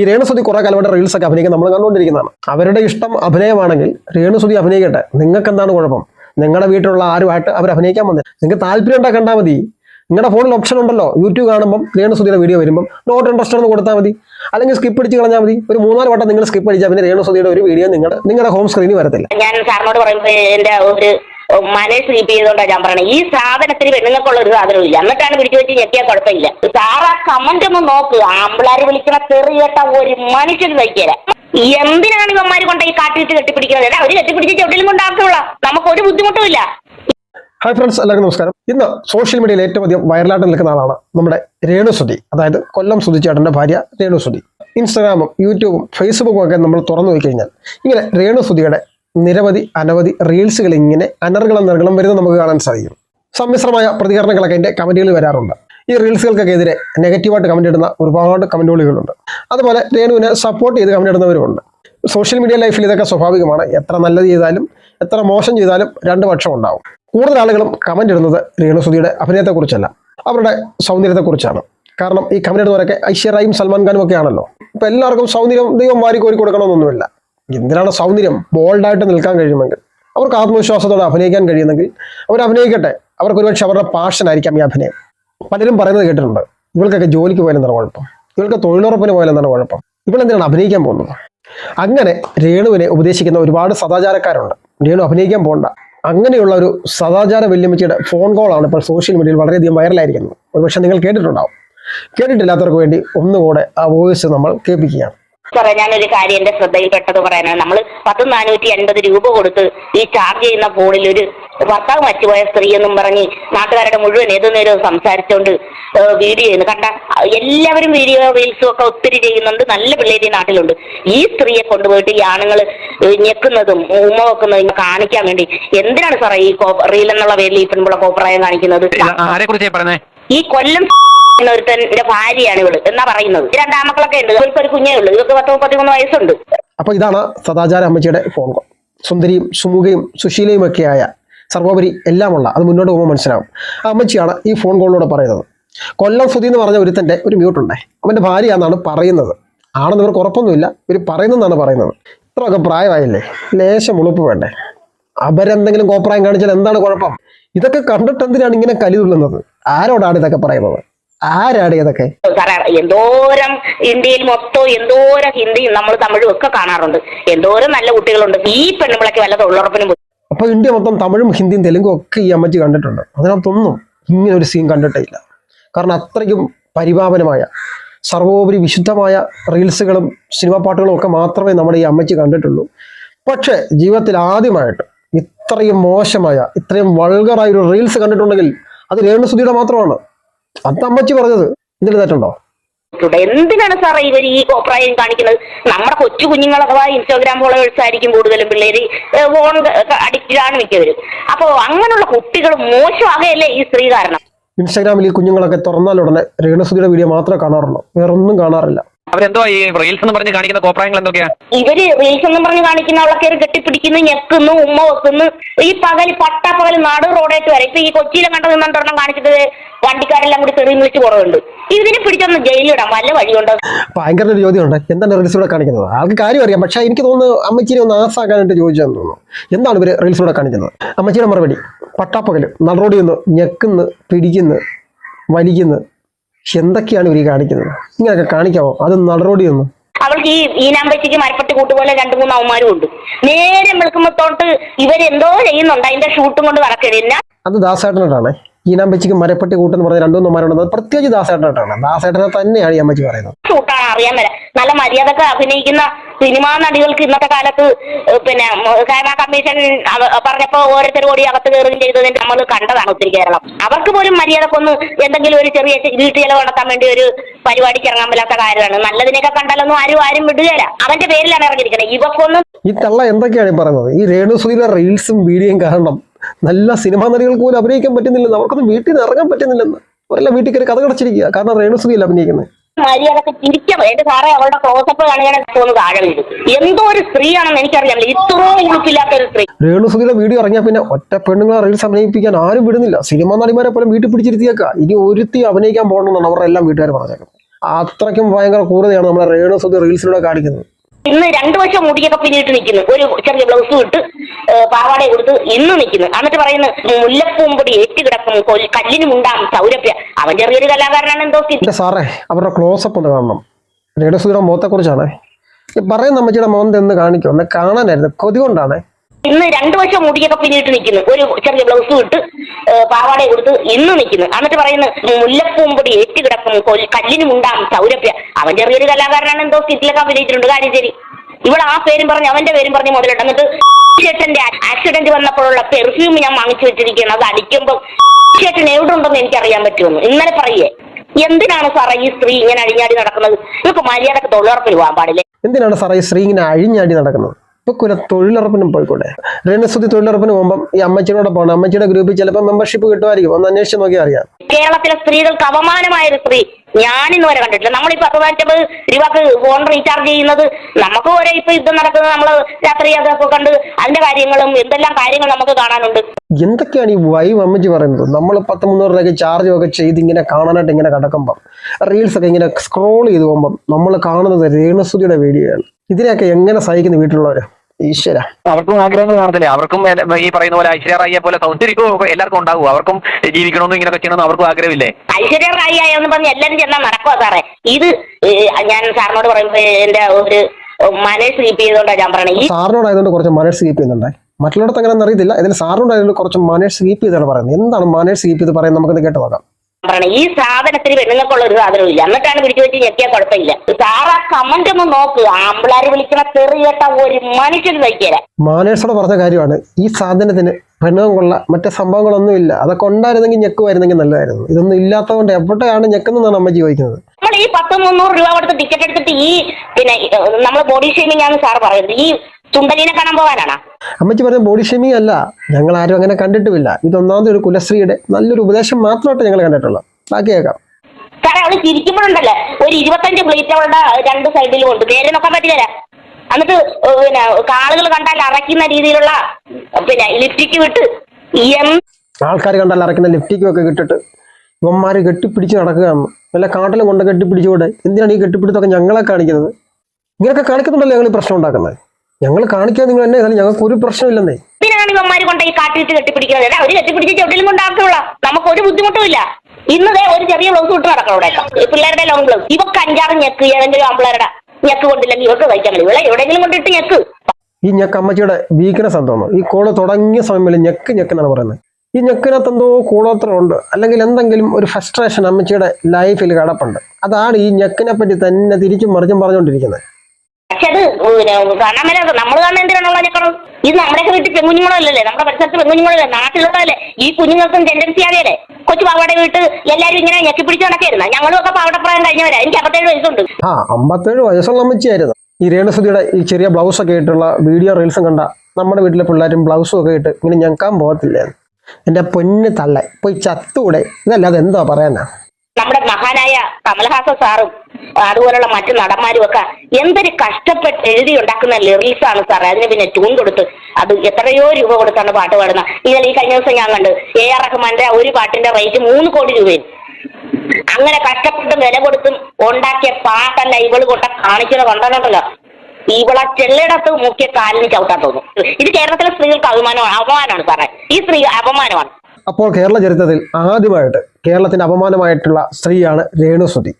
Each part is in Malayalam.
ഈ രേണുസുതി കുറെ കാലമായിട്ട് റീൽസ് ഒക്കെ അഭിനയിക്കാൻ നമ്മൾ കണ്ടുകൊണ്ടിരിക്കുന്നതാണ്. അവരുടെ ഇഷ്ടം അഭിനയമാണെങ്കിൽ രേണുസുതി അഭിനയിക്കട്ടെ. നിങ്ങൾക്ക് എന്താണ് കുഴപ്പം? നിങ്ങളുടെ വീട്ടിലുള്ള ആരുമായിട്ട് അവർ അഭിനയിക്കാൻ വന്നത് നിങ്ങൾക്ക് താല്പര്യം ഉണ്ടാ കണ്ടാൽ മതി. നിങ്ങളുടെ ഫോണിൽ ഓപ്ഷൻ ഉണ്ടല്ലോ. യൂട്യൂബ് കാണുമ്പോൾ രേണുസുതിയുടെ വീഡിയോ വരുമ്പോൾ നോട്ട് ഇൻട്രസ്റ്റ് എന്ന് കൊടുത്താൽ മതി. അല്ലെങ്കിൽ സ്കിപ്പ് അടിച്ച് കളഞ്ഞാൽ മതി. ഒരു മൂന്നാൽ വട്ടം നിങ്ങൾ സ്കിപ്പ് അടിച്ചാൽ പിന്നെ രേണുസുതിയുടെ ഒരു വീഡിയോ നിങ്ങളുടെ നിങ്ങളുടെ ഹോം സ്ക്രീനിൽ വരത്തില്ല. ഞാൻ സാറിനോട് പറയുമ്പോൾ എന്റെ ഒരു മനസ്സ് സ്ലീപ്പ് ചെയ്തുകൊണ്ടാണ് ഞാൻ പറയണത് ഈ സാധനത്തിന് പെണ്ണുങ്ങൾക്കുള്ള ഒരു സാധനവും ഇല്ല. എന്നിട്ടാണ് പിടിച്ചു വെച്ച് ഞെക്കിയാൽ കുഴപ്പമില്ല. സാർ ആ കമന്റ് ഒന്ന് നോക്ക്. ആമ്പിളാര് വിളിക്കണ തെറി കേട്ട ഒരു മനുഷ്യന് തയ്ക്കല എന്തിനാണ് ഇവന്മാര് കൊണ്ട് ഈ കാട്ടിട്ട് കെട്ടിപ്പിടിക്കുന്നത്? അവർ കെട്ടിപ്പിടിച്ച് ചവിട്ടിലും കൊണ്ടാക്കുള്ള നമുക്ക് ഒരു ബുദ്ധിമുട്ടും ഇല്ല ഹായ് ഫ്രണ്ട്സ് എല്ലാവർക്കും നമസ്കാരം. ഇന്ന് സോഷ്യൽ മീഡിയയിൽ ഏറ്റവും അധികം വൈറലായിട്ട് നിൽക്കുന്ന ആളാണ് നമ്മുടെ രേണുസുതി അതായത് കൊല്ലം സുധിച്ചേട്ടന്റെ ഭാര്യ രേണുസുതി ഇൻസ്റ്റാഗ്രാമും യൂട്യൂബും ഫേസ്ബുക്കും ഒക്കെ നമ്മൾ തുറന്നു പോയി കഴിഞ്ഞാൽ ഇങ്ങനെ രേണുസുതിയുടെ നിരവധി അനവധി റീൽസുകൾ ഇങ്ങനെ അനർകളം നിറകളം വരുന്നത് നമുക്ക് കാണാൻ സാധിക്കും. സമ്മിശ്രമായ പ്രതികരണങ്ങളൊക്കെ എന്റെ കമന്റുകളിൽ വരാറുണ്ട്. ഈ റീൽസുകൾക്കൊക്കെ എതിരെ നെഗറ്റീവായിട്ട് കമന്റ് ഇടുന്ന ഒരുപാട് കമന്റുകളുണ്ട് അതുപോലെ രേണുവിനെ സപ്പോർട്ട് ചെയ്ത് കമന്റ് ഇടുന്നവരുമുണ്ട്. സോഷ്യൽ മീഡിയ ലൈഫിൽ ഇതൊക്കെ സ്വാഭാവികമാണ്. എത്ര നല്ലത് ചെയ്താലും എത്ര മോശം ചെയ്താലും രണ്ട് പക്ഷം ഉണ്ടാവും. കൂടുതൽ ആളുകളും കമന്റ് ഇടുന്നത് രേണുസുതിയുടെ അഭിനയത്തെക്കുറിച്ചല്ല അവരുടെ സൗന്ദര്യത്തെക്കുറിച്ചാണ്. കാരണം ഈ കമന്റ് ഇടുന്നവരൊക്കെ ഐശ്വര്യയും സൽമാൻ ഖാനും ഒക്കെ ആണല്ലോ ഇപ്പൊ എല്ലാവർക്കും സൗന്ദര്യം ദൈവം വാരി കോരി കൊടുക്കണമെന്നൊന്നുമില്ല എന്തിനാണ് സൗന്ദര്യം? ബോൾഡായിട്ട് നിൽക്കാൻ കഴിയുമെങ്കിൽ അവർക്ക് ആത്മവിശ്വാസത്തോടെ അഭിനയിക്കാൻ കഴിയുമെങ്കിൽ അവർ അഭിനയിക്കട്ടെ. അവർക്ക് ഒരുപക്ഷെ അവരുടെ പാഷൻ ആയിരിക്കാം ഈ അഭിനയം. പലരും പറയുന്നത് കേട്ടിട്ടുണ്ട് ഇവൾക്കൊക്കെ ജോലിക്ക് പോയാലെന്താണ് കുഴപ്പം? ഇവൾക്ക് തൊഴിലുറപ്പിന് പോയാലെന്താണ് കുഴപ്പം? ഇവളെന്തിനാണ് അഭിനയിക്കാൻ പോകുന്നത്? അങ്ങനെ രേണുവിനെ ഉപദേശിക്കുന്ന ഒരുപാട് സദാചാരക്കാരുണ്ട്. രേണു അഭിനയിക്കാൻ പോകണ്ട അങ്ങനെയുള്ള ഒരു സദാചാര വെല്ലുമിച്ചിയുടെ ഫോൺ കോളാണ് ഇപ്പോൾ സോഷ്യൽ മീഡിയയിൽ വളരെയധികം വൈറലായിരിക്കുന്നത് ഒരുപക്ഷെ നിങ്ങൾ കേട്ടിട്ടുണ്ടാവും. കേട്ടിട്ടില്ലാത്തവർക്ക് വേണ്ടി ഒന്നുകൂടെ ആ വോയിസ് നമ്മൾ കേൾപ്പിക്കുകയാണ്. സാറേ ഞാനൊരു കാര്യം എന്റെ ശ്രദ്ധയിൽപ്പെട്ടത് പറയാനാണ്. നമ്മൾ പത്ത് നാനൂറ്റി അൻപത് രൂപ കൊടുത്ത് ഈ ചാർജ് ചെയ്യുന്ന ഫോണിൽ ഒരു ഭർത്താവ് മറ്റുപോയ സ്ത്രീ എന്നും പറഞ്ഞ് നാട്ടുകാരുടെ മുഴുവൻ ഏതു നേരവും സംസാരിച്ചുകൊണ്ട് വീഡിയോ ചെയ്യുന്നു. കണ്ട എല്ലാവരും വീഡിയോ റീൽസും ഒക്കെ ഒത്തിരി ചെയ്യുന്നുണ്ട്. നല്ല പിള്ളേർ ഈ നാട്ടിലുണ്ട്. ഈ സ്ത്രീയെ കൊണ്ടുപോയിട്ട് ഈ ആണുങ്ങൾ ഞെക്കുന്നതും ഉമ്മ വെക്കുന്നതും കാണിക്കാൻ വേണ്ടി എന്തിനാണ് സാറേ ഈ റീൽ എന്നുള്ള പേരിൽ ഈ പെൺപിള്ള കോപ്രായം കാണിക്കുന്നത്? ഈ കൊല്ലം ഒരുത്തന്റെ ഭാര്യയാണ് ഇവൾ എന്നാ പറയുന്നത്. രണ്ടാമക്കളൊക്കെ ഉണ്ട്. ഒരു കുഞ്ഞേ ഉള്ളൂ. ഇവർക്ക് പത്ത് മുപ്പത്തിമൂന്ന് വയസ്സുണ്ട്. അപ്പോൾ ഇതാണ് സദാചാര അമ്മച്ചിയുടെ ഫോൺ കോൾ സുന്ദരിയും സുമുഖയും സുശീലയും ഒക്കെയായ സർവോപരി എല്ലാമുള്ള അത് മുന്നോട്ട് പോകുമ്പോൾ മനസ്സിലാവും. ആ അമ്മച്ചിയാണ് ഈ ഫോൺ കോളിലൂടെ പറയുന്നത്. കൊല്ലം സുതി എന്ന് പറഞ്ഞ ഒരുത്തന്റെ ഒരു മ്യൂട്ടുണ്ടേ അവന്റെ ഭാര്യയാണെന്നാണ് പറയുന്നത്. ആണെന്ന് ഇവർക്ക് ഉറപ്പൊന്നുമില്ല. ഇവർ പറയുന്നതെന്നാണ് പറയുന്നത്. ഇത്രയൊക്കെ പ്രായമായില്ലേ? ലേശം ഉളുപ്പ് വേണ്ടേ? അവരെന്തെങ്കിലും കോപ്രായം കാണിച്ചാൽ എന്താണ് കുഴപ്പം? ഇതൊക്കെ കണ്ടിട്ട് എന്തിനാണ് ഇങ്ങനെ കലിതുള്ളുന്നത് ആരോടാണ് ഇതൊക്കെ പറയുന്നത്? ആരാണ് ഇതൊക്കെ? സാറേ എന്തോരം ഇന്ത്യയിൽ മൊത്തം എന്തോരം ഹിന്ദിയും നമ്മൾ തമിഴും ഒക്കെ കാണാറുണ്ട്. എന്തോരം നല്ല കുട്ടികളുണ്ട്. ഈ പെണ്ണുമ്പളൊക്കെ വല്ല തൊഴിലുറപ്പിനും. അപ്പൊ ഇന്ത്യ മൊത്തം തമിഴും ഹിന്ദിയും തെലുങ്കും ഒക്കെ ഈ അമ്മച്ചി കണ്ടിട്ടുണ്ട്. അതിനകത്തൊന്നും ഇങ്ങനെ ഒരു സീൻ കണ്ടിട്ടേ ഇല്ല. കാരണം അത്രയ്ക്കും പരിപാവനമായ സർവോപരി വിശുദ്ധമായ റീൽസുകളും സിനിമാ പാട്ടുകളും ഒക്കെ മാത്രമേ നമ്മുടെ ഈ അമ്മച്ചി കണ്ടിട്ടുള്ളൂ. പക്ഷേ ജീവിതത്തിൽ ആദ്യമായിട്ട് ഇത്രയും മോശമായ ഇത്രയും വൾഗറായ ഒരു റീൽസ് കണ്ടിട്ടുണ്ടെങ്കിൽ അത് രേണുസുതിയുടെ മാത്രമാണ്. അത് അമ്മച്ചി പറഞ്ഞത് എന്തിന് തെറ്റുണ്ടോ? എന്തിനാണ് സാറേ ഇവർ ഈ കോപ്രായം കാണിക്കുന്നത്? നമ്മുടെ കൊച്ചു കുഞ്ഞുങ്ങൾ അഥവാ ഇൻസ്റ്റാഗ്രാം ഫോളോവേഴ്സ് ആയിരിക്കും കൂടുതലും പിള്ളേര്. ഫോൺ അഡിക്റ്റഡ് ആണ് മിക്കവരും. അപ്പോ അങ്ങനെയുള്ള കുട്ടികൾ മോശമാകയല്ലേ ഈ സ്ത്രീ കാരണം? ഇൻസ്റ്റാഗ്രാമിൽ ഈ കുഞ്ഞുങ്ങളൊക്കെ തുറന്നാൽ ഉടനെ രേണുസുതിയുടെ വീഡിയോ മാത്രമേ കാണാറുള്ളൂ. വേറൊന്നും കാണാറില്ല. അവരെന്തോ ഈ റീൽസ് എന്ന് പറഞ്ഞ് കാണിക്കുന്ന കോപ്രായങ്ങൾ എന്തൊക്കെയാ? ഇവർ റീൽസ് എന്ന് പറഞ്ഞ് കാണിക്കുന്ന അവളെ കയറി കെട്ടിപ്പിടിക്കുന്നു ഞെക്കുന്നു ഉമ്മ വെക്കുന്നു ഈ പകൽ പട്ട പകൽ നാട് റോഡായിട്ട് വരെ. ഇപ്പൊ ഈ കൊച്ചിയിലെ കണ്ട നിന്നെണ്ണം കാണിച്ചിട്ട് വണ്ടിക്കാരെല്ലാം കൂടി തെറി വിളിച്ച് കുറവുണ്ട് ഇതിനെ പിടിച്ചൊന്ന് ജയിലിടാം വല്ല വഴിയുണ്ടോ? ഭയങ്കര ഒരു ചോദ്യമുണ്ട്. എന്താണ് റീൽസിലൂടെ കാണിക്കുന്നത്? ആൾക്ക് കാര്യം അറിയാം. പക്ഷെ എനിക്ക് തോന്നുന്നു അമ്മച്ചിരി ഒന്ന് ആസാക്കാനായിട്ട് ചോദിച്ചതെന്ന് തോന്നുന്നു. എന്താണ് ഇവർ റീൽസിലൂടെ കാണിക്കുന്നത്? അമ്മച്ചിയുടെ മറുപടി. പട്ടാപ്പകൽ നടോടി ഒന്ന് ഞെക്കുന്ന് പിടിക്കുന്നു വലിക്കുന്ന്. എന്തൊക്കെയാണ് ഇവർ കാണിക്കുന്നത്? ഇങ്ങനെയൊക്കെ കാണിക്കാവോ? അത് നടറോടി ഒന്ന്. അവൾക്ക് ഈ ഈനാമ്പച്ചിക്ക് മരപ്പട്ടി കൂട്ടുപോലെ രണ്ടു മൂന്ന് അവന്മാരും ഉണ്ട്. നേരെ വെളുക്കുമ്പത്തോട്ട് ഇവരെന്തോ ചെയ്യുന്നുണ്ട്. അതിന്റെ ഷൂട്ടും കൊണ്ട് നടക്കരുത്. അത് ദാസേട്ടനായിട്ടാണ് ഈനാമ്പച്ചിക്ക് മരപ്പെട്ടി കൂട്ടെന്ന് പറഞ്ഞ രണ്ടു മൂന്നുമാരുണ്ട് അത് പ്രത്യേകിച്ച് ദാസേട്ടനായിട്ടാണ്. ദാസേട്ടനെ തന്നെയാണ് ഈ അമ്മച്ചി പറയുന്നത്. ഷൂട്ടാണ് അറിയാൻ വരെ. നല്ല മര്യാദയ്ക്ക് അഭിനയിക്കുന്ന സിനിമാ നടികൾക്ക് ഇന്നത്തെ കാലത്ത് പിന്നെ കേരള കമ്മീഷൻ പറഞ്ഞപ്പോ ഓരോരുത്തർ ഓടി അകത്ത് കയറുകയും ചെയ്തതിന് നമ്മൾ കണ്ടതാണ് ഒത്തിരി കേരളം. അവർക്ക് പോലും മര്യാദക്കൊന്ന് എന്തെങ്കിലും ഒരു ചെറിയ വീട്ടിൽ നടത്താൻ വേണ്ടി ഒരു പരിപാടിക്ക് ഇറങ്ങാൻ പറ്റാത്ത കാര്യമാണ്. നല്ലതിനൊക്കെ കണ്ടാലൊന്നും ആരും ആരും വിടുകയില്ല അവന്റെ പേരിലാണ് ഇറങ്ങിയിരിക്കുന്നത്. ഇവക്കൊന്നും ഈ തള്ള എന്തൊക്കെയാണ് പറയുന്നത്? ഈ രേണുസുതിയുടെ റീൽസും വീഡിയോയും കാരണം നല്ല സിനിമാ നടികൾക്ക് പോലും അഭിനയിക്കാൻ പറ്റുന്നില്ലെന്ന് അവർക്കൊന്നും വീട്ടിൽ നിന്ന് ഇറങ്ങാൻ പറ്റുന്നില്ലെന്ന്. അവരെല്ലാം വീട്ടിൽ കയറി കഥ കടച്ചിരിക്കുക. കാരണം രേണുസുതിയല്ല അഭിനയിക്കുന്നത്? മര്യാദയ്ക്ക് ചിരിക്കാം എന്റെ സാറേ അവളുടെ ക്ലോസപ്പ് കാണുകയാണെങ്കിൽ തോന്നുന്നു താഴെ വീഴും. എന്തോ ഒരു സ്ത്രീയാണെന്ന് എനിക്കറിയാം ഇത്രയും ഉളുപ്പില്ലാത്ത ഒരു സ്ത്രീ. രേണുസുതിയുടെ വീഡിയോ ഇറങ്ങിയാൽ പിന്നെ ഒറ്റ പെണ്ണുങ്ങളെ റീൽസ് അഭിനയിപ്പിക്കാൻ ആരും വിടുന്നില്ല. സിനിമാ നടിമാരെ പോലും വീട്ടിൽ പിടിച്ചിരുത്തിയേക്കുക. ഇനി ഒരുത്തി അഭിനയിക്കാൻ പോകണമെന്നാണ് അവരുടെ എല്ലാം വീട്ടുകാർ പറഞ്ഞേക്കുന്നത്. അത്രയ്ക്കും ഭയങ്കര ക്രൂരതയാണ് നമ്മുടെ രേണുസുതി റീൽസിലൂടെ കാണിക്കുന്നത്. ഇന്ന് രണ്ടു വർഷം മുടിയൊക്കെ പിന്നിട്ട് നിൽക്കുന്നു ഒരു ചെറിയ ബ്ലൗസ് ഇട്ട് പാവാട കൊടുത്ത് ഇന്ന് നിൽക്കുന്നു എന്നിട്ട് പറയുന്നു മുല്ലപ്പൂമ്പൊടി ഏറ്റുകിടക്കും കല്ലിന് മുണ്ടാം സൗരഭ്യ. അവൻ ചെറിയൊരു കലാകാരനാണ് എന്തോ സാറേ അവരുടെ ക്ലോസപ്പ് ഒന്ന് കാണണം. രേണുസുതിയുടെ മുഖത്തെക്കുറിച്ചാണ്. കുറിച്ചാണ് പറയുന്ന അമ്മച്ചിയുടെ മോന്ത് എന്ന് കാണിക്കും. ഒന്ന് കാണാനായിരുന്നു. കൊതി കൊണ്ടാണ്. ഇന്ന് രണ്ടു വർഷം മുടിയൊക്കെ പിന്നിട്ട് നിൽക്കുന്നു ഒരു ചെറിയ ബ്ലൗസ് ഇട്ട് പാവാടെ കൊടുത്ത് ഇന്ന് നിൽക്കുന്നു എന്നിട്ട് പറയുന്നു മുല്ലപ്പൂമ്പൊടി ഏറ്റുകിടക്കും കല്ലിനും ഉണ്ടാകും സൗരഭ്യ. അവൻ ചെറിയൊരു കലാകാരനാണ് എന്തോ സ്ഥിതിയിലൊക്കെ അഭിനയിച്ചിട്ടുണ്ട്. കാര്യം ശരി. ഇവിടെ ആ പേരും പറഞ്ഞ് അവന്റെ പേരും പറഞ്ഞ് മുതലിട്ട്. എന്നിട്ട് ചേട്ടന്റെ ആക്സിഡന്റ് വന്നപ്പോഴുള്ള പെർഫ്യൂം ഞാൻ വാങ്ങിച്ചു വെച്ചിരിക്കുകയാണ്. അത് അടിക്കുമ്പോൾ ചേട്ടൻ എവിടെ ഉണ്ടെന്ന് എനിക്ക് അറിയാൻ പറ്റുമെന്ന്. ഇന്നലെ പറയേ എന്തിനാണ് സാറേ ഈ സ്ത്രീ ഇങ്ങനെ അഴിഞ്ഞാടി നടക്കുന്നത്? നിങ്ങൾക്ക് മര്യാദയ്ക്ക് തൊഴിലുറപ്പിന് പോകാൻ പാടില്ലേ? എന്തിനാണ് സാറേ ഈ സ്ത്രീ ഇങ്ങനെ അഴിഞ്ഞാടി നടക്കുന്നത്? ഇപ്പൊ കുല തൊഴിലുറപ്പിനും പോയിക്കോട്ടെ രേണുസുതി തൊഴിലുറപ്പിന് പോകുമ്പം ഈ അമ്മച്ചിയോടെ പോകണം അമ്മച്ചിയുടെ ഗ്രൂപ്പിൽ ചിലപ്പോ മെമ്പർഷിപ്പ് കിട്ടുമായിരിക്കും. ഒന്ന് അന്വേഷിച്ച് നോക്കിയാൽ അറിയാം. കേരളത്തിലെ സ്ത്രീകൾക്ക് അപമാനമായ ഒരു സ്ത്രീ ഞാനിന്ന് വരെ കണ്ടിട്ടില്ല. നമ്മൾ ഈ പത്ത് പത്തൊമ്പത് രൂപക്ക് ഫോൺ റീചാർജ് ചെയ്യുന്നത് നമുക്ക് ഓരോ ഇപ്പൊ യുദ്ധം നടക്കുന്നത് നമ്മൾ രാത്രി അതൊക്കെ കണ്ട് അതിന്റെ കാര്യങ്ങളും എന്തെല്ലാം കാര്യങ്ങൾ നമുക്ക് കാണാനുണ്ട്. എന്തൊക്കെയാണ് ഈ വൈവ് അമ്മച്ചി പറയുന്നത്? നമ്മൾ പത്ത് മുന്നൂറ് രൂപയ്ക്ക് ചാർജ് ഒക്കെ ചെയ്ത് ഇങ്ങനെ കാണാനായിട്ട് ഇങ്ങനെ കിടക്കുമ്പം റീൽസ് ഒക്കെ ഇങ്ങനെ സ്ക്രോൾ ചെയ്ത് പോകുമ്പം നമ്മൾ കാണുന്നത് രേണുസുതിയുടെ വീഡിയോയാണ് ഇതിനെയൊക്കെ എങ്ങനെ സഹിക്കുന്നു വീട്ടിലുള്ളവര്? ഈശ്വര. അവർക്കും ആഗ്രഹങ്ങൾ കാണത്തില്ലേ? അവർക്കും ഈ പറയുന്ന പോലെ ഐശ്വര്യ റായിയെ പോലെ സൗന്ദര്യവും എല്ലാവർക്കും ഉണ്ടാവും. അവർക്കും ജീവിക്കണമെന്നും ഇങ്ങനെയൊക്കെ ചെയ്യണമെന്നും അവർക്കും ആഗ്രഹമില്ലേ? ഐശ്വര്യ റായി എന്ന് പറഞ്ഞ് എല്ലാരും ചെന്നാൽ നടക്കുവാ സാറേ. ഇത് ഞാൻ സാറിനോട് പറയുമ്പോ എന്റെ ഒരു മനസ്സ് സ്ലീപ്പ് ചെയ്തുകൊണ്ടാണ് ഞാൻ പറയണേ. സാറിനോട് സാറിനോടായതുകൊണ്ട് കുറച്ച് മനസ് സ്കീപ്പ് ചെയ്യുന്നുണ്ടായി മറ്റുള്ളവർക്ക് അങ്ങനെ അറിയത്തില്ല. ഇതിൽ സാറിനോടായതുകൊണ്ട് കുറച്ച് മനസ് സ്കീപ്പ് ചെയ്താണ് പറയുന്നത്. എന്താണ് മനസ് സ്കീപ്പ് ചെയ്ത് പറയുന്നത്? നമുക്കത് കേട്ട് നോക്കാം. പറയണ. ഈ സാധനത്തിന് പെണ്ണുങ്ങൾക്കുള്ള ഒരു സാധനവും ഇല്ല. എന്നിട്ടാണ് പിടിച്ചു വെച്ച് ഞെക്കിയാൽ കുഴപ്പമില്ല. സാറാ കമന്റ് ഒന്ന് നോക്ക്. ആമ്പിളാര് വിളിക്കണ തെറി ഒരു മനുഷ്യന് തയ്ക്കല മാനേഷോട് പറഞ്ഞ കാര്യമാണ് ഈ സാധനത്തിന് പെണ്ണുകൊള്ള മറ്റേ സംഭവങ്ങളൊന്നും ഇല്ല. അതൊക്കെ ഉണ്ടായിരുന്നെങ്കിൽ ഞെക്കുമായിരുന്നെങ്കിൽ നല്ലതായിരുന്നു. ഇതൊന്നും ഇല്ലാത്തതുകൊണ്ട് എവിടെയാണ് ഞെക്കുന്നതാണ് അമ്മ ചോദിക്കുന്നത്. നമ്മൾ ഈ പത്ത് മുന്നൂറ് രൂപ കൊടുത്ത് ടിക്കറ്റ് എടുത്തിട്ട് ഈ പിന്നെ നമ്മൾ ബോഡി ഷേമിംഗ് ആണ് സാർ പറയുന്നത്. ഈ ചുണ്ടലീനെ കാണാൻ പോകാനാണ്? അമ്മച്ചി പറഞ്ഞ ബോഡി ഷേമിങ് അല്ല. ഞങ്ങൾ ആരും അങ്ങനെ കണ്ടിട്ടുമില്ല. ഇത് ഒന്നാമത് ഒരു കുലശ്രീയുടെ നല്ലൊരു ഉപദേശം മാത്രമായിട്ട് ഞങ്ങൾ കണ്ടിട്ടുള്ളൂ ബാക്കി കേൾക്കാം. സാറേ അവൾ ചിരിക്കുമ്പോഴുണ്ടല്ലേ? ഒരു ഇരുപത്തഞ്ച് പ്ലേറ്റ് അവളുടെ രണ്ട് സൈഡിലും ഉണ്ട്. നേരെ നോക്കാൻ പറ്റില്ല എന്നിട്ട് പിന്നെ കാളുകൾ കണ്ടാൽ അറയ്ക്കുന്ന രീതിയിലുള്ള പിന്നെ ലിപ്റ്റിക്ക് വിട്ട് ആൾക്കാർ കണ്ടാൽ അറക്കുന്ന ലിഫ്റ്റിക്കും ഒക്കെ കിട്ടിട്ട് ഇവന്മാര് കെട്ടിപ്പിടിച്ച് നടക്കുകയാണ്. വല്ല കാട്ടിലും കൊണ്ട് കെട്ടിപ്പിടിച്ചുകൂടെ എന്തിനാണ് ഈ കെട്ടിപ്പിടുത്തൊക്കെ ഞങ്ങളെ കാണിക്കുന്നത്? ഇങ്ങനെയൊക്കെ കാണിക്കുന്നുണ്ടല്ലോ ഞങ്ങൾ ഈ പ്രശ്നം ഉണ്ടാക്കുന്നത്. ഞങ്ങൾ കാണിക്കാൻ നിങ്ങൾ തന്നെ ഏതായാലും ഞങ്ങൾക്ക് ഒരു പ്രശ്നമില്ലെന്നേ. എന്തിനാണ് ഇവന്മാര് കൊണ്ട് ഈ കാട്ടിട്ട് കെട്ടിപ്പിടിക്കുന്നത്? അവർ കെട്ടിപ്പിടിച്ച് കൊണ്ടാക്കുള്ള നമുക്ക് ഒരു ബുദ്ധിമുട്ടും ഇല്ല. ഇന്ന് ഒരു ചെറിയ ബ്ലൗസ് ഇട്ട് നടക്കണം ഇവിടെ പിള്ളേരുടെ ലോങ് ബ്ലൗസ് ഇവക്ക് അഞ്ചാറ് ഞെക്ക് ഏതെങ്കിലും ആമ്പിള്ളേരുടെ ഞെക്ക് കൊണ്ടില്ലെങ്കിൽ ഇവർക്ക് തയ്ക്കാൻ മതി ഇവിടെ എവിടെയെങ്കിലും കൊണ്ടിട്ട് ഞെക്ക്. ഈ ഞെക്ക് അമ്മച്ചിയുടെ വീക്ക്നെസ് എന്തോന്നു ഈ കോൾ തുടങ്ങിയ സമയം ഞെക്ക് ഞെക്കെന്നാണ് പറയുന്നത്. ഈ ഞെക്കിനകത്ത് എന്തോ കൂടോത്രം ഉണ്ട്. അല്ലെങ്കിൽ എന്തെങ്കിലും ഒരു ഫ്രസ്ട്രേഷൻ അമ്മച്ചിയുടെ ലൈഫിൽ കടപ്പുണ്ട്. അതാണ് ഈ ഞെക്കിനെ പറ്റി തന്നെ തിരിച്ചും മറിച്ചും പറഞ്ഞുകൊണ്ടിരിക്കുന്നത്. പക്ഷെ അത് കാണാൻ മേലെ നമ്മൾ കാണാൻ എന്തിനാണുള്ള ഞെക്കണം ഇത് നമ്മുടെയൊക്കെ വീട്ടിൽ പെൺകുഞ്ഞുങ്ങളല്ലേ നമ്മുടെ പരിസരത്ത് പെൺകുഞ്ഞുങ്ങളല്ലേ നാട്ടിലുള്ളതല്ലേ? ഈ കുഞ്ഞുങ്ങൾക്കും ടെൻഡൻസി അറിയല്ലേ കൊച്ചു പാവടെ വീട്ട് എല്ലാവരും ഇങ്ങനെ ഞെക്കി പിടിച്ച് നടക്കായിരുന്നു ഞങ്ങളും ഒക്കെ പാവടപ്രായം കഴിഞ്ഞവരാ. എനിക്ക് അമ്പത്തേഴ് വയസ്സുണ്ട്. ആ അമ്പത്തേഴ് വയസ്സുള്ള അമ്മച്ചിയായിരുന്നു. ഈ രേണുസുതിയുടെ ഈ ചെറിയ ബ്ലൗസ് ഒക്കെ ഇട്ടുള്ള വീഡിയോ റീൽസും കണ്ട നമ്മുടെ വീട്ടിലെ പിള്ളേരും ബ്ലൗസും ഒക്കെ ഇട്ട് ഇങ്ങനെ ഞെക്കാൻ പോകത്തില്ലായിരുന്നു. എന്റെ പൊന്ന് തള്ള പോയി ചത്തൂടെ. ഇതല്ലാതെ എന്താ പറയാനാ? നമ്മുടെ മഹാനായ കമൽഹാസൻ സാറും അതുപോലുള്ള മറ്റു നടന്മാരും ഒക്കെ എന്തൊരു കഷ്ടപ്പെട്ട് എഴുതി ഉണ്ടാക്കുന്ന ലിറിക്സ് ആണ് സാറേ. അതിന് പിന്നെ ട്യൂൺ കൊടുത്ത് അത് എത്രയോ രൂപ കൊടുത്താണ് പാട്ട് പാടുന്നത്. ഇന്നലെ ഈ കഴിഞ്ഞ ദിവസം ഞാൻ കണ്ട്. എ ആർ റഹ്മാന്റെ ഒരു പാട്ടിന്റെ റേറ്റ് മൂന്ന് കോടി രൂപയും. അങ്ങനെ കഷ്ടപ്പെട്ട് വില കൊടുത്തും ഉണ്ടാക്കിയ പാട്ടല്ല ഇവൾ കൊണ്ട കാണിക്കുന്നത് കൊണ്ടല്ലോ ഇവളെ ചെള്ളിടത്ത് മുക്കിയ കാലിന് ചവിട്ടാൻ തോന്നും. ഇത് കേരളത്തിലെ സ്ത്രീകൾക്ക് അഭിമാനമാണ് അപമാനമാണ് സാറേ. ഈ സ്ത്രീ അപമാനമാണ്. അപ്പോൾ കേരള ചരിത്രത്തിൽ ആദ്യമായിട്ട് കേരളത്തിന്റെ അപമാനമായിട്ടുള്ള സ്ത്രീയാണ് രേണുസുതി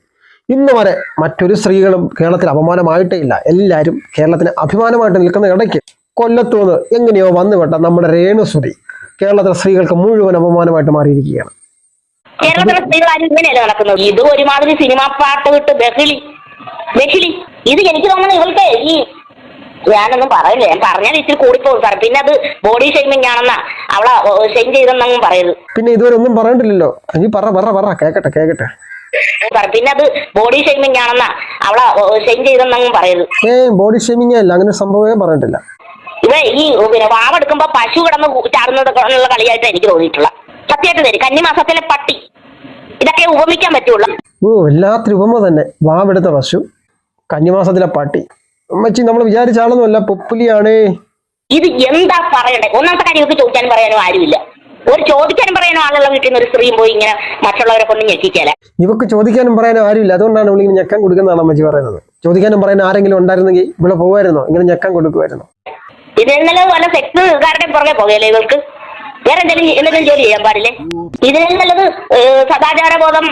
ഇന്ന് വരെ മറ്റൊരു സ്ത്രീകളും കേരളത്തിൽ അപമാനമായിട്ടേ ഇല്ല. എല്ലാവരും കേരളത്തിന് അഭിമാനമായിട്ട് നിൽക്കുന്ന ഇടയ്ക്ക് കൊല്ലത്തുനിന്ന് എങ്ങനെയോ വന്നുവിട്ട നമ്മുടെ രേണുസുതി കേരളത്തിലെ സ്ത്രീകൾക്ക് മുഴുവൻ അപമാനമായിട്ട് മാറിയിരിക്കുകയാണ്. കേരളത്തിലെ സ്ത്രീകൾ ഇങ്ങനെയല്ല നടക്കുന്നത്? ഇത് ഒരുമാതിരി സിനിമ പാട്ട് വിട്ട് ബഹളി. ബഹളി. ഇത് എനിക്ക് തോന്നുന്നു ഇവൾക്ക് ഈ ഞാനൊന്നും പറയില്ല. ഞാൻ പറഞ്ഞാൽ ഇച്ചിരി കൂടിപ്പോകും സാർ പിന്നെ അത് ബോഡി ഷെയ്മിങ് ആണെന്നാ അവളെ ഷെയിം ചെയ്തെന്നങ്ങും പറയരുത്. പിന്നെ ഇതുവരെ ഒന്നും പറഞ്ഞിട്ടില്ലല്ലോ. നീ പറ പറ പറ. കേക്കട്ടെ കേക്കട്ടെ. സാർ പിന്നെ അത് ബോഡി ഷെയ്മിങ് ആണെന്നാ അവളെ ഷെയിം ചെയ്തെന്നങ്ങും പറയരുത്. ഏ ബോഡി ഷെയ്മിങ് അല്ല. അങ്ങനെ സംഭവമേ പറഞ്ഞിട്ടില്ല. ഇവ ഈ പിന്നെ വാവെടുക്കുമ്പോ പശു കിടന്ന് ചാടുന്നത് എന്നുള്ള കളിയായിട്ട് എനിക്ക് തോന്നിയിട്ടുള്ള സത്യമായിട്ട് തരും. കന്നിമാസത്തിലെ പട്ടി. ഇതൊക്കെ ഉപമിക്കാൻ പറ്റുള്ളൂ. ഓ എല്ലാത്തിനും ഉപമ തന്നെ. വാവെടുത്ത പശു കന്നിമാസത്തിലെ പാട്ടി. അമ്മച്ചി നമ്മൾ വിചാരിച്ച ആളൊന്നുമല്ല. പൊപ്പുലിയാണേ. ഇത് എന്താ പറയണ്ടേ? ഒന്നാമത്തെ കാര്യം ഇവർക്ക് ചോദിക്കാൻ പറയാനും ആരുമില്ല. ഒരു ചോദിക്കാനും പറയാനും ആളുള്ള വീട്ടിൽ നിന്ന് ഒരു സ്ത്രീയും പോയി ഇങ്ങനെ മറ്റുള്ളവരെ കൊണ്ട് ഞെക്കിക്കല ഇവക്ക് ചോദിക്കാനും പറയാനും ആരുമില്ല. അതുകൊണ്ടാണ് ഇവളിങ്ങനെ ഞെക്കാൻ കൊടുക്കുന്നതാണ് അമ്മച്ചി പറയുന്നത്. ചോദിക്കാനും പറയാൻ ആരെങ്കിലും ഉണ്ടായിരുന്നെങ്കിൽ ഇവിടെ പോകുമായിരുന്നോ ഇങ്ങനെ ഞെക്കാൻ കൊടുക്കുമായിരുന്നോ ഇതിൽ വല്ല സെക്സുകാരുടെ പുറകെ പോകല്ലേ ഇവൾക്ക്? വേറെ എന്തെങ്കിലും എന്തെങ്കിലും ജോലി ചെയ്യാൻ പാടില്ലേ? ഇതിനും നല്ലത് സദാചാര ബോധം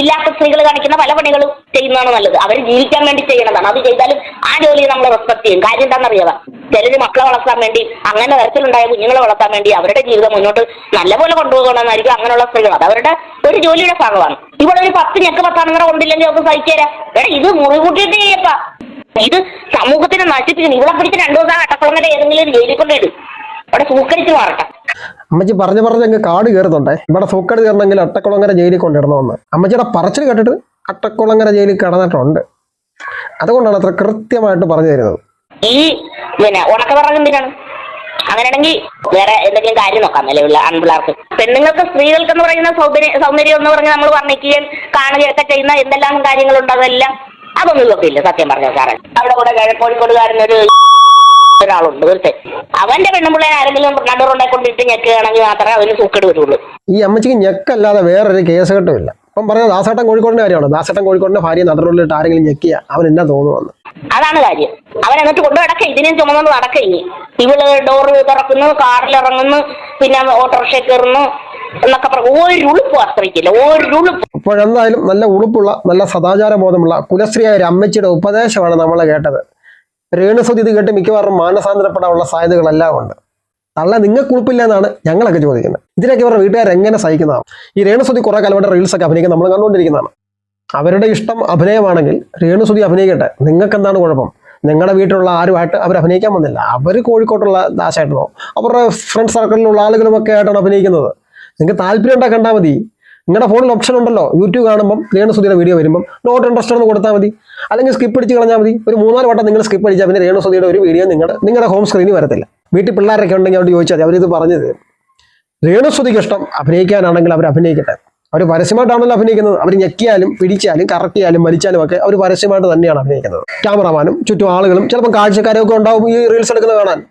ഇല്ലാത്ത സ്ത്രീകൾ കാണിക്കുന്ന പല പണികളും ചെയ്യുന്നതാണ് നല്ലത്. അവർ ജീവിക്കാൻ വേണ്ടി ചെയ്യണതാണ്. അത് ചെയ്താലും ആ ജോലി നമ്മൾ റെസ്പെക്ട് ചെയ്യും. കാര്യം എന്താണെന്നറിയാവാ? ചിലര് മക്കളെ വളർത്താൻ വേണ്ടി അങ്ങനെ തരത്തിലുണ്ടായ കുഞ്ഞുങ്ങളെ വളർത്താൻ വേണ്ടി അവരുടെ ജീവിതം മുന്നോട്ട് നല്ലപോലെ കൊണ്ടുപോകണമെന്നായിരിക്കും അങ്ങനെയുള്ള സ്ത്രീകൾ. അത് അവരുടെ ഒരു ജോലിയുടെ ഭാഗമാണ്. ഇവിടെ ഒരു പത്ത് ഞെക്ക് പത്താണെന്നറ കൊണ്ടില്ലെങ്കിൽ അവർക്ക് സഹിക്കരാം എടാ ഇത് മുറികൂട്ടിയിട്ട് ചെയ്യപ്പാ. ഇത് സമൂഹത്തിനെ നശിപ്പിക്കുന്നു. ഇവിടെ പിടിച്ച് രണ്ടു ദിവസം അട്ടക്കുളങ്ങര ഏതെങ്കിലും ഒരു ജയിലിൽ കൊണ്ടിടും അവിടെ സൂക്കരിച്ച് മാറട്ടെ. അമ്മച്ചി പറഞ്ഞു പറഞ്ഞ് അങ്ങ് കാട് കയറുന്നുണ്ടേ. ഇവിടെ സൂക്കട് കയറണമെങ്കിൽ അട്ടക്കുളങ്ങര ജയിലിൽ കൊണ്ടിടണമെന്ന് അമ്മച്ചിയുടെ പറച്ചിൽ കേട്ടിട്ട് അട്ടക്കുളങ്ങര ജയിലിൽ കിടന്നിട്ടുണ്ട്. അതുകൊണ്ടാണ് അത്ര കൃത്യമായിട്ട് പറഞ്ഞു തരുന്നത്. ഈ പിന്നെ ഉണക്ക പറഞ്ഞ എന്തിനാണ്? അങ്ങനെയാണെങ്കിൽ വേറെ എന്തെങ്കിലും കാര്യം നോക്കാം. നിലവിലുള്ള ആൺപിള്ളേർക്ക്. പെണ്ണുങ്ങൾക്ക് സ്ത്രീകൾക്ക് എന്ന് പറയുന്ന സൗന്ദര്യ സൗന്ദര്യം എന്ന് പറഞ്ഞ് നമ്മൾ വർണിക്കുകയും കാണുകയൊക്കെ ചെയ്യുന്ന എന്തെല്ലാം കാര്യങ്ങളുണ്ട് അതെല്ലാം അതൊന്നും ഇതൊക്കെയില്ല സത്യം പറഞ്ഞ സാറേ. അവിടെ കൂടെ കോഴിക്കോട് കോഴിക്കോടുകാരനൊരു ഒരാളുണ്ട് ഒരുത്തൻ അവന്റെ പെണ്ണുമ്പിള്ളേനെ ആരെങ്കിലും നടുറുണ്ടായിക്കൊണ്ടിട്ട് ഞെക്കുകയാണെങ്കിൽ മാത്രമേ അവന് സൂക്കേട് വരുള്ളൂ. ഈ അമ്മച്ചിക്ക് ഞെക്കല്ലാതെ വേറൊരു കേസ് കെട്ടുമില്ല. ഇപ്പം പറഞ്ഞ ദാസേട്ടൻ കോഴിക്കോടിന്റെ കാര്യമാണ്. ദാസേട്ടൻ കോഴിക്കോടിന്റെ ഭാര്യ നടുറോളിലിട്ട് ആരെങ്കിലും ഞെക്കിയ അവൻ എന്നാ തോന്നുവന്ന്. അതാണ് കാര്യം. അവൻ എന്നിട്ട് കൊണ്ടു നടക്ക. ഇതിനെയും ചുമന്നു നടക്ക ഇനി. ഇവൾ ഡോറ് തുറക്കുന്നു കാറിൽ ഇറങ്ങുന്നു പിന്നെ ഓട്ടോറിക്ഷ കയറുന്നു എന്നൊക്കെ പറഞ്ഞു ഒരു ഉളുപ്പ് അത്രയ്ക്കില്ല ഒരു ഉളുപ്പ്. അപ്പോഴെന്തായാലും നല്ല ഉളുപ്പുള്ള നല്ല സദാചാര ബോധമുള്ള കുലശ്രീയായ ഒരു അമ്മച്ചിയുടെ ഉപദേശമാണ് നമ്മൾ കേട്ടത്. രേണുസുതി ഇത് കേട്ട് മിക്കവാറും മാനസാന്തരപ്പെടാനുള്ള സാധ്യതകളെല്ലാം ഉണ്ട്. തള്ള നിങ്ങൾക്ക് ഉൾപ്പില്ല എന്നാണ് ഞങ്ങളൊക്കെ ചോദിക്കുന്നത്. ഇതിനൊക്കെ ഇവരുടെ വീട്ടുകാർ എങ്ങനെ സഹിക്കുന്നതാണ്? ഈ രേണുസുതി കുറെ കാലമായിട്ട് റീൽസ് ഒക്കെ അഭിനയിക്കാൻ നമ്മൾ കണ്ടുകൊണ്ടിരിക്കുന്നതാണ്. അവരുടെ ഇഷ്ടം അഭിനയമാണെങ്കിൽ രേണുസുതി അഭിനയിക്കട്ടെ. നിങ്ങൾക്ക് എന്താണ് കുഴപ്പം? നിങ്ങളുടെ വീട്ടിലുള്ള ആരുമായിട്ട് അവർ അഭിനയിക്കാൻ വന്നില്ല. അവർ കോഴിക്കോട്ടുള്ള ദാശായിട്ടോ അവരുടെ ഫ്രണ്ട് സർക്കിളിലുള്ള ആളുകളുമൊക്കെ ആയിട്ടാണ് അഭിനയിക്കുന്നത്. നിങ്ങൾക്ക് താല്പര്യം ഉണ്ടാ കണ്ടാൽ മതി. നിങ്ങളുടെ ഫോണിൽ ഓപ്ഷൻ ഉണ്ടല്ലോ. യൂട്യൂബ് കാണുമ്പം രേണുസുതിയുടെ വീഡിയോ വരുമ്പം നോട്ട് ഇൻട്രസ്റ്റ് എന്ന് കൊടുത്താൽ മതി. അല്ലെങ്കിൽ സ്കിപ്പ് അടിച്ച് കളഞ്ഞാൽ മതി. ഒരു മൂന്നാൽ വട്ടം നിങ്ങൾ സ്കിപ്പ് അടിച്ചാൽ പിന്നെ രേണുസ്വതിയുടെ ഒരു വീഡിയോ നിങ്ങളുടെ നിങ്ങളുടെ ഹോം സ്ക്രീനിൽ വരത്തില്ല. വീട്ടിൽ പിള്ളേരൊക്കെ ഉണ്ടെങ്കിൽ അവിടെ ചോദിച്ചാൽ അവരിത് പറഞ്ഞു തരും. രേണുസുതിക്ക് ഇഷ്ടം അഭിനയിക്കാനാണെങ്കിൽ അവർ അഭിനയിക്കട്ടെ. അവർ പരസ്യമായിട്ടാണല്ലോ അഭിനയിക്കുന്നത്. അവർ ഞെക്കിയാലും പിടിച്ചാലും കറക്കിയാലും മരിച്ചാലും ഒക്കെ അവർ പരസ്യമായിട്ട് തന്നെയാണ് അഭിനയിക്കുന്നത്. ക്യാമറമാനും ചുറ്റും ആളുകളും ചിലപ്പോൾ കാഴ്ചക്കാരൊക്കെ ഉണ്ടാവും ഈ റീൽസ് എടുക്കുന്നത് കാണാൻ.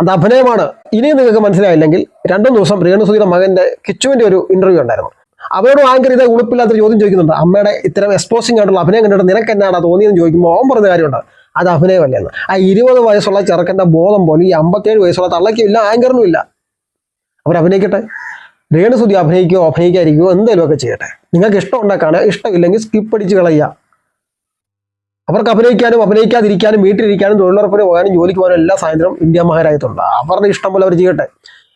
അത് അഭിനയമാണ്. ഇനിയും നിങ്ങൾക്ക് മനസ്സിലായില്ലെങ്കിൽ രണ്ടും ദിവസം രേണുസുതിയുടെ മകന്റെ കിച്ചുവിന്റെ ഒരു ഇന്റർവ്യൂ ഉണ്ടായിരുന്നു. അവരോട് ആങ്കർ ഇതേ ഉളുപ്പില്ലാത്ത ചോദ്യം ചോദിക്കുന്നുണ്ട്. അമ്മയുടെ ഇത്തരം എക്സ്പോസിംഗ് ആയിട്ടുള്ള അഭിനയം കണ്ടിട്ട് നിനക്ക് എന്നാണ് തോന്നിയെന്ന് ചോദിക്കുമ്പോൾ അവൻ പറഞ്ഞ കാര്യമുണ്ട്. അത് അഭിനയമല്ലെന്ന് ആ ഇരുപത് വയസ്സുള്ള ചെറുക്കന്റെ ബോധം പോലും ഈ അമ്പത്തേഴ് വയസ്സുള്ള തള്ളയ്ക്കും ഇല്ല ആങ്കറിനും ഇല്ല അവർ അഭിനയിക്കട്ടെ. രേണുസുതി അഭിനയിക്കുകയോ അഭിനയിക്കാതിരിക്കുകയോ എന്തേലും ഒക്കെ ചെയ്യട്ടെ. നിങ്ങൾക്ക് ഇഷ്ടം ഉണ്ടാക്കാണ് ഇഷ്ടമില്ലെങ്കിൽ സ്കിപ്പ് അടിച്ച് കളയുക. അവർക്ക് അഭിനയിക്കാനും അഭിനയിക്കാതിരിക്കാനും വീട്ടിലിരിക്കാനും തൊഴിലുറപ്പിന് പോകാനും ജോലിക്ക് പോകാനും എല്ലാ സ്വാതന്ത്ര്യം ഇന്ത്യ മഹാരാജ്യത്തുണ്ട്. അവരുടെ ഇഷ്ടം പോലെ അവർ ചെയ്യട്ടെ.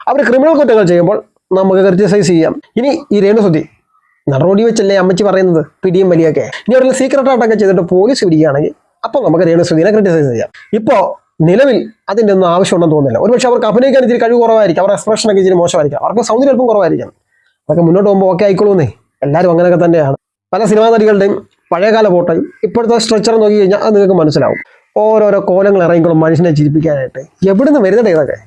അവർ ക്രിമിനൽ കുറ്റങ്ങൾ ചെയ്യുമ്പോൾ നമുക്ക് ക്രിറ്റിസൈസ് ചെയ്യാം. ഇനി ഈ രേണുസുതി നടപടി വെച്ചല്ലേ അമ്മച്ചി പറയുന്നത്? പിടിയും വലിയൊക്കെ. ഇനി അവരുടെ സീക്രട്ട് അടക്കം ചെയ്തിട്ട് പോലീസ് പിടിക്കുകയാണെങ്കിൽ അപ്പോൾ നമുക്ക് രേണുസുതിനെ ക്രിറ്റിസൈസ് ചെയ്യാം. ഇപ്പോൾ നിലവിൽ അതിന്റെ ഒന്നും ആവശ്യമുണ്ടെന്ന് തോന്നുന്നില്ല. ഒരുപക്ഷെ അവർക്ക് അഭിനയിക്കാൻ ഇച്ചിരി കഴിവ് കുറവായിരിക്കും. അവരുടെ എക്സ്പ്രഷൻ ഒക്കെ ഇച്ചിരി മോശമായിരിക്കും. അവർക്ക് സൗന്ദര്യം അല്പം കുറവായിരിക്കും. അതൊക്കെ മുന്നോട്ട് പോകുമ്പോൾ ഓക്കെ ആയിക്കോളൂന്നേ. എല്ലാവരും അങ്ങനെയൊക്കെ തന്നെയാണ്. പല സിനിമാ നടികളുടെയും പഴയകാല ഫോട്ടോയും ഇപ്പോഴത്തെ സ്ട്രക്ചർ നോക്കി കഴിഞ്ഞാൽ അത് നിങ്ങൾക്ക് മനസ്സിലാവും. ഓരോരോ കോലങ്ങൾ ഇറങ്ങിക്കോളും മനുഷ്യനെ ചിരിപ്പിക്കാനായിട്ട്. എവിടുന്ന് വരുന്നുണ്ട് ഇതൊക്കെ?